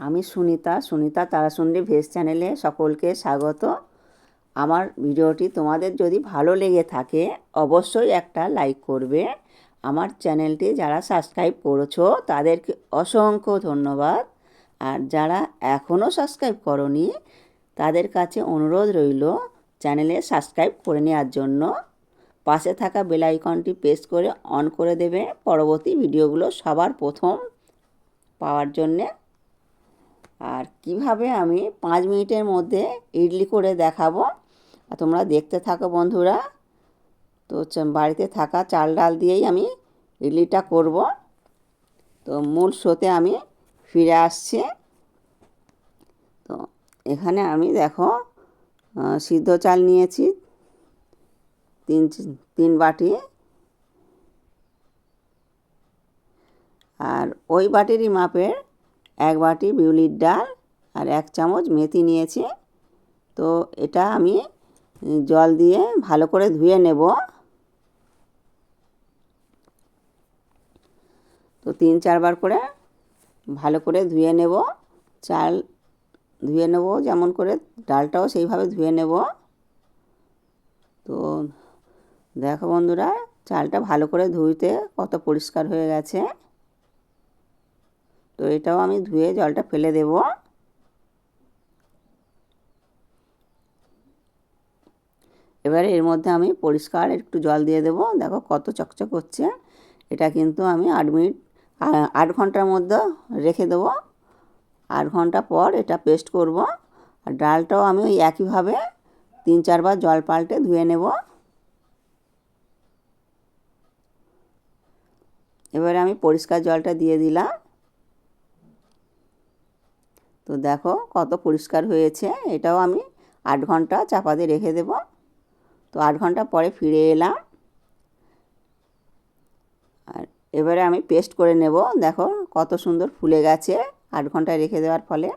আমি সুনিতা সুনিতা তারাসুন্দরী ভেজ চ্যানেলে সকলকে স্বাগত। আমার ভিডিওটি তোমাদের যদি ভালো লেগে থাকে, অবশ্যই একটা লাইক করবে। আমার চ্যানেলটি যারা সাবস্ক্রাইব করেছ, তাদেরকে অসংখ্য ধন্যবাদ। আর যারা এখনও সাবস্ক্রাইব করনি, তাদের কাছে অনুরোধ রইল চ্যানেলে সাবস্ক্রাইব করে নেওয়ার জন্য। পাশে থাকা বেল আইকনটি প্রেস করে অন করে দেবে। পরবর্তী ভিডিওগুলো সবার প্রথম পাওয়ার জন্যে। আর কীভাবে আমি পাঁচ মিনিটের মধ্যে ইডলি করে দেখাবো, আর তোমরা দেখতে থাকো বন্ধুরা। তো বাড়িতে থাকা চাল ডাল দিয়েই আমি ইডলিটা করব। তো মূল শোতে আমি ফিরে আসছি। তো এখানে আমি দেখো সিদ্ধ চাল নিয়েছি, তিন তিন বাটি। আর ওই বাটিরই মাপের এক বাটি বিউলির ডাল আর এক চামচ মেথি নিয়েছি। তো এটা আমি জল দিয়ে ভালো করে ধুয়ে নেব। তো তিন চারবার করে ভালো করে ধুয়ে নেব। চাল ধুয়ে নেব যেমন করে, ডালটাও সেইভাবে ধুয়ে নেব। তো দেখো বন্ধুরা, চালটা ভালো করে ধুইতে কত পরিষ্কার হয়ে গেছে। তো এটাও আমি ধুয়ে জলটা ফেলে দেব। এবারে এর মধ্যে আমি পরিষ্কার একটু জল দিয়ে দেব। দেখো কত চকচক হচ্ছে। এটা কিন্তু আমি আট মিনিট আট ঘণ্টার মধ্যে রেখে দেবো। আট ঘণ্টা পর এটা পেস্ট করব। আর ডালটাও আমি ওই একইভাবে তিন চারবার জল পাল্টে ধুয়ে নেব। এবারে আমি পরিষ্কার জলটা দিয়ে দিলাম। তো দেখো কত পরিষ্কার হয়েছে। এটাও আমি আট ঘণ্টা চাপা দিয়ে রেখে দেব। তো আট ঘণ্টা পরে ফিরে এলাম। আর এবারে আমি পেস্ট করে নেব। দেখো কত সুন্দর ফুলে গেছে আট ঘণ্টা রেখে দেওয়ার ফলে।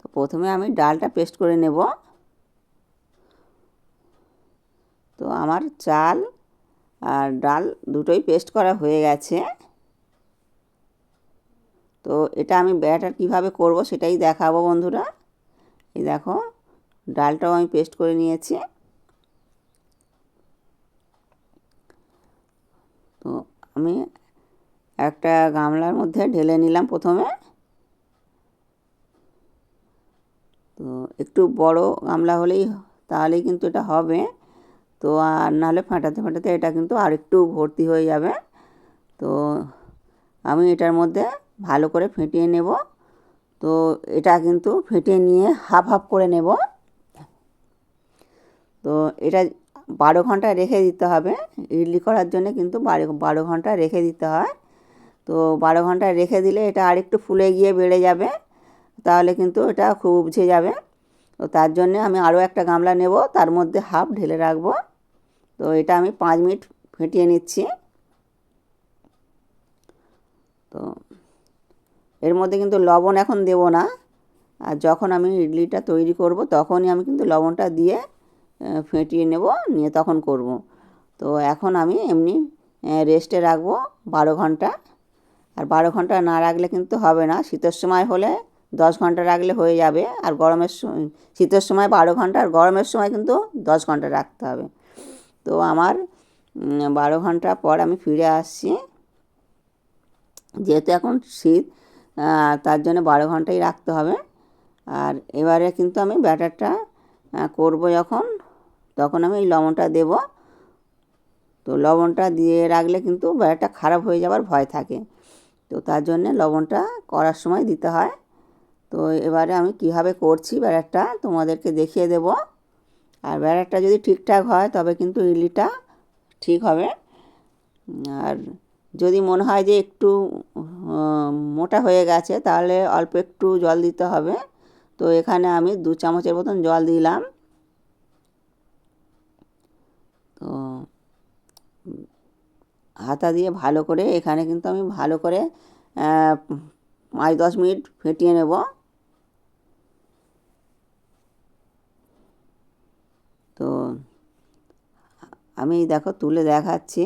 তো প্রথমে আমি ডালটা পেস্ট করে নেব। তো আমার চাল আর ডাল দুটোই পেস্ট করা হয়ে গেছে। তো এটা আমি ব্যাটার কীভাবে করব সেটাই দেখাবো বন্ধুরা। এই দেখো, ডালটাও আমি পেস্ট করে নিয়েছি। তো আমি একটা গামলার মধ্যে ঢেলে নিলাম প্রথমে। তো একটু বড় গামলা হলেই তাহলেই কিন্তু এটা হবে। তো আর নাহলে ফাটাতে ফাটাতে এটা কিন্তু আর একটু ভর্তি হয়ে যাবে। তো আমি এটার মধ্যে ভালো করে ফেটিয়ে নেব। তো এটা কিন্তু ফেটিয়ে নিয়ে হাফ হাফ করে নেব। তো এটা বারো ঘণ্টা রেখে দিতে হবে। ইডলি করার জন্য কিন্তু বারো বারো ঘণ্টা রেখে দিতে হয়। তো বারো ঘণ্টা রেখে দিলে এটা আরেকটু ফুলে গিয়ে বেড়ে যাবে। তাহলে কিন্তু এটা খুব উপঝে যাবে। তো তার জন্যে আমি আরও একটা গামলা নেব। তার মধ্যে হাফ ঢেলে রাখব। তো এটা আমি পাঁচ মিনিট ফেটিয়ে নিচ্ছি তো এর মধ্যে কিন্তু লবণ এখন দেব না। আর যখন আমি ইডলিটা তৈরি করব, তখনই আমি কিন্তু লবণটা দিয়ে ফেটিয়ে নেব, নিয়ে তখন করব। তো এখন আমি এমনি রেস্টে রাখব বারো ঘণ্টা। আর বারো ঘণ্টা না রাখলে কিন্তু হবে না। শীতের সময় হলে দশ ঘণ্টা রাখলে হয়ে যাবে। আর গরমের সময় শীতের সময় বারো ঘণ্টা, আর গরমের সময় কিন্তু দশ ঘণ্টা রাখতে হবে। তো আমার বারো ঘণ্টা পর আমি ফিরে আসছি। যেহেতু এখন শীত তার জন্য বারো ঘন্টাই রাখতে হবে। আর এবারে কিন্তু আমি ব্যাটারটা করব যখন, তখন আমি এই লবণটা দেব। তো লবণটা দিয়ে রাখলে কিন্তু ব্যাটারটা খারাপ হয়ে যাওয়ার ভয় থাকে। তো তার জন্যে লবণটা করার সময় দিতে হয়। তো এবারে আমি কীভাবে করছি ব্যাটারটা তোমাদেরকে দেখিয়ে দেব। আর ব্যাটারটা যদি ঠিকঠাক হয়, তবে কিন্তু ইডলিটা ঠিক হবে। আর যদি মনে হয় যে একটু মোটা হয়ে গেছে, তাহলে অল্প একটু জল দিতে হবে। তো এখানে আমি দু চামচের মতন জল দিলাম। তো হাতা দিয়ে ভালো করে এখানে কিন্তু আমি ভালো করে পাঁচ দশ মিনিট ফেটিয়ে নেব। তো আমি দেখো তুলে দেখাচ্ছি।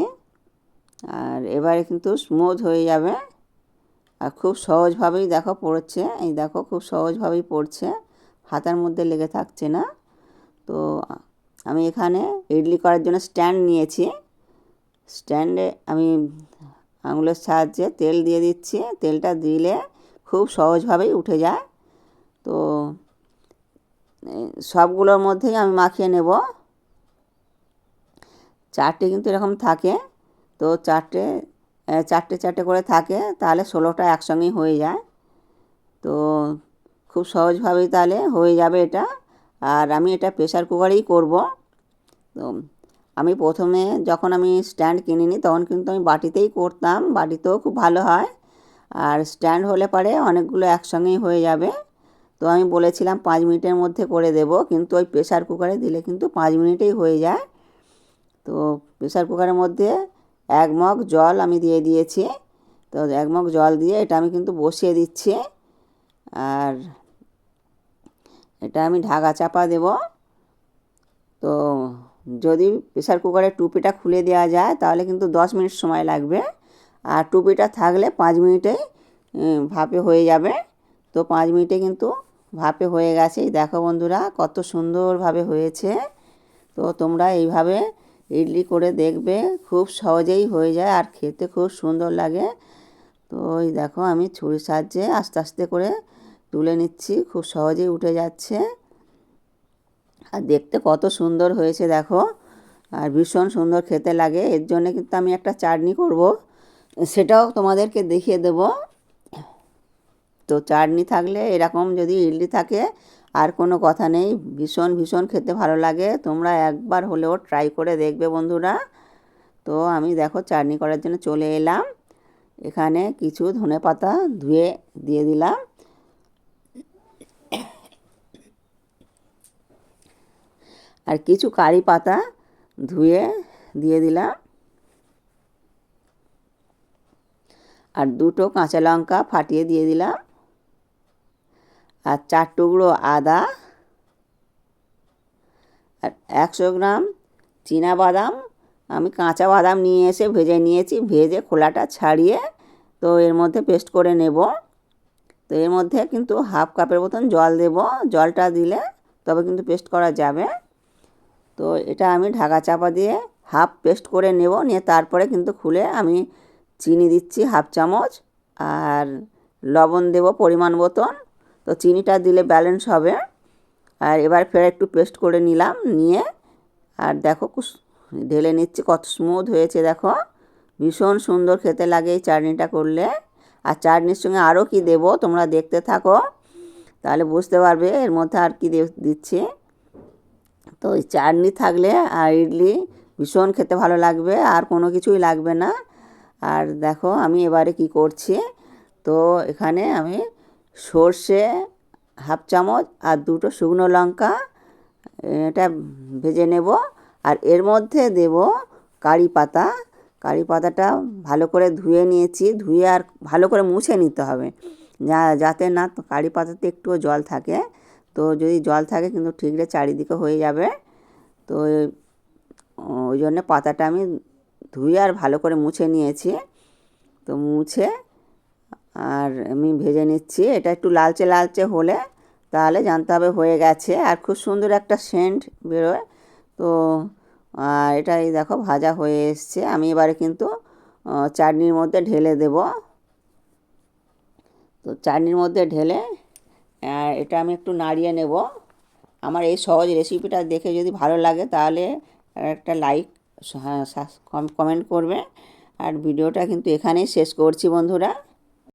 আর এবারে কিন্তু স্মুথ হয়ে যাবে। আর খুব সহজভাবেই দেখো পড়ছে। এই দেখো খুব সহজভাবেই পড়ছে। হাতার মধ্যে লেগে থাকছে না। তো আমি এখানে ইডলি করার জন্য স্ট্যান্ড নিয়েছি। স্ট্যান্ডে আমি আঙুলের সাহায্যে তেল দিয়ে দিচ্ছি। তেলটা দিলে খুব সহজভাবেই উঠে যায়। তো সবগুলোর মধ্যেই আমি মাখিয়ে নেব। চারটে কিন্তু এরকম থাকে। তো চারটে চারটে চারটে করে থাকে, তাহলে ষোলোটা একসঙ্গেই হয়ে যায়। তো খুব সহজভাবেই তাহলে হয়ে যাবে এটা। আর আমি এটা প্রেশার কুকারেই করব। তো আমি প্রথমে যখন আমি স্ট্যান্ড কিনিনি তখন কিন্তু আমি বাটিতেই করতাম, বাটিতেও খুব ভালো হয়। আর স্ট্যান্ড হলে পারে অনেকগুলো একসঙ্গেই হয়ে যাবে। তো আমি বলেছিলাম পাঁচ মিনিটের মধ্যে করে দেব, কিন্তু ওই প্রেশার কুকারে দিলে কিন্তু পাঁচ মিনিটেই হয়ে যায়। তো প্রেশার কুকারের মধ্যে এক মগ জল আমি দিয়ে দিয়েছি। তো এক মগ জল দিয়ে এটা আমি কিন্তু বসিয়ে দিচ্ছি। আর এটা আমি ঢাকা চাপা দেব। তো যদি প্রেশার কুকারের টুপিটা খুলে দেওয়া যায় তাহলে কিন্তু দশ মিনিট সময় লাগবে। আর টুপিটা থাকলে পাঁচ মিনিটেই উম, ভাপে হয়ে যাবে। তো পাঁচ মিনিটে কিন্তু ভাপে হয়ে গেছে। দেখো বন্ধুরা কত সুন্দরভাবে হয়েছে। তো তোমরা এইভাবে ইডলি করে দেখবে, খুব সহজেই হয়ে যায় আর খেতে খুব সুন্দর লাগে। তো এই দেখো আমি ছুরির সাহায্যে আস্তে আস্তে করে তুলে নিচ্ছি, খুব সহজেই উঠে যাচ্ছে। আর দেখতে কত সুন্দর হয়েছে দেখো, আর ভীষণ সুন্দর খেতে লাগে। এর জন্য কিন্তু আমি একটা চাটনি করব, সেটাও তোমাদেরকে দেখিয়ে দেব। তো চাটনি থাকলে এরকম যদি ইডলি থাকে আর কোনো কথা নেই। ভীষণ ভীষণ খেতে ভালো লাগে। তোমরা একবার হলেও ট্রাই করে দেখবে বন্ধুরা। তো আমি দেখো চাটনি করার জন্য চলে এলাম। এখানে কিছু ধনে পাতা ধুয়ে দিয়ে দিলাম। আর কিছু কারি পাতা ধুয়ে দিয়ে দিলাম। আর দুটো কাঁচা লঙ্কা ফাটিয়ে দিয়ে দিলাম। আর চার টুকরো আদা আর একশো গ্রাম চীনা বাদাম। আমি কাঁচা বাদাম নিয়ে এসে ভেজে নিয়েছি। ভেজে খোলাটা ছাড়িয়ে তো এর মধ্যে পেস্ট করে নেব। তো এর মধ্যে কিন্তু হাফ কাপের মতন জল দেব। জলটা দিলে তবে কিন্তু পেস্ট করা যাবে। তো এটা আমি ঢাকা চাপা দিয়ে হাফ পেস্ট করে নেব। নিয়ে তারপরে কিন্তু খুলে আমি চিনি দিচ্ছি হাফ চামচ। আর লবণ দেব পরিমাণ মতন। তো চিনিটা দিলে ব্যালেন্স হবে। আর এবার ফের একটু পেস্ট করে নিলাম, নিয়ে আর দেখো ঢেলে নিচ্ছি, কত স্মুথ হয়েছে দেখো। ভীষণ সুন্দর খেতে লাগে এই চাটনিটা করলে। আর চাটনির সঙ্গে আরও কি দেব তোমরা দেখতে থাকো, তাহলে বুঝতে পারবে এর মধ্যে আর কি দিচ্ছি। তো ওই চাটনি থাকলে আর ইডলি ভীষণ খেতে ভালো লাগবে, আর কোনো কিছুই লাগবে না। আর দেখো আমি এবারে কি করছি, তো এখানে আমি সর্ষে হাফ চামচ আর দুটো শুকনো লঙ্কা, এটা ভেজে নেব। আর এর মধ্যে দেব কারি পাতা। কারি পাতাটা ভালো করে ধুয়ে নিয়েছি। ধুয়ে আর ভালো করে মুছে নিতে হবে। যা, যাতে না কারি পাতাতে একটুও জল থাকে। তো যদি জল থাকে কিন্তু ঠিকরে চারিদিকে হয়ে যাবে। তো ওই জন্যে পাতাটা আমি ধুয়ে আর ভালো করে মুছে নিয়েছি। তো মুছে আর আমি ভেজে নিচ্ছি। এটা একটু লালচে লালচে হলে তাহলে জানতে হবে হয়ে গেছে। আর খুব সুন্দর একটা সেন্ট বেরোয়। তো আর এটা এই দেখো ভাজা হয়ে এসছে। আমি এবারে কিন্তু চাটনির মধ্যে ঢেলে দেব। তো চাটনির মধ্যে ঢেলে আহ, এটা আমি একটু নাড়িয়ে নেব। আমার এই সহজ রেসিপিটা দেখে যদি ভালো লাগে তাহলে একটা লাইক কমেন্ট করবে। আর ভিডিওটা কিন্তু এখানেই শেষ করছি বন্ধুরা।